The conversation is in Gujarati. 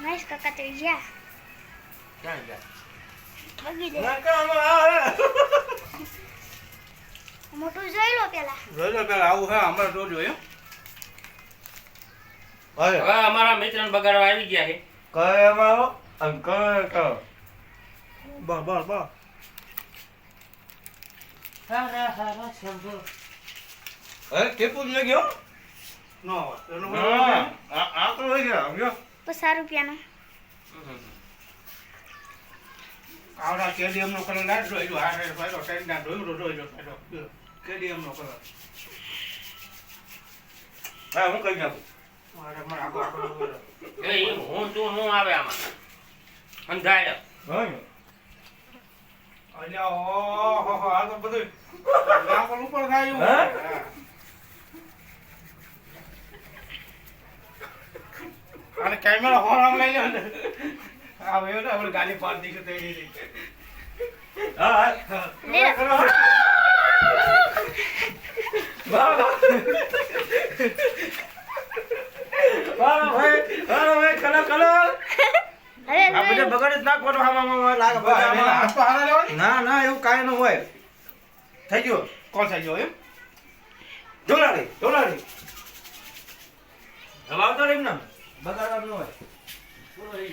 મહેશ કાકા તો ગયા ક્યાં આવે. અમારે જોજો જોયું હવે અમારા મિત્ર બગાડવા આવી ગયા છે કયો અમારો અને કઈ કરો બસ બસ બસ અરે કેપુ જ ગયો? નો એનો આ આ તો લઈ ગયા સમજો? પચાસ રૂપિયાનો આવડા કેડીએમ નો કલર ના જોઈ આ રે ફાઈલો ટેન ના જોઈ રો જોઈ રો ફાઈલો કેડીએમ નો કલર હા હું કઈ નાખું. મારે મારે આગળ આગળ એ હું તું નું આવે આમાં. અંધાય હા અલ્યા ઓહો હો આ તો બધું ઉપર થાય એવું. હા. અને કેમેરા હોર આમ લઈ લો ને. આ હવે ને આપણે ગાડી પાર દીધું તો એ હા. ના ના એવું કાંઈ ન હોય. થઈ ગયો. કોલ થઈ ગયો એમ? જોડાડી જોડાડી આવતો રહી ને બગાડવાનું હોય. પૂરો થઈ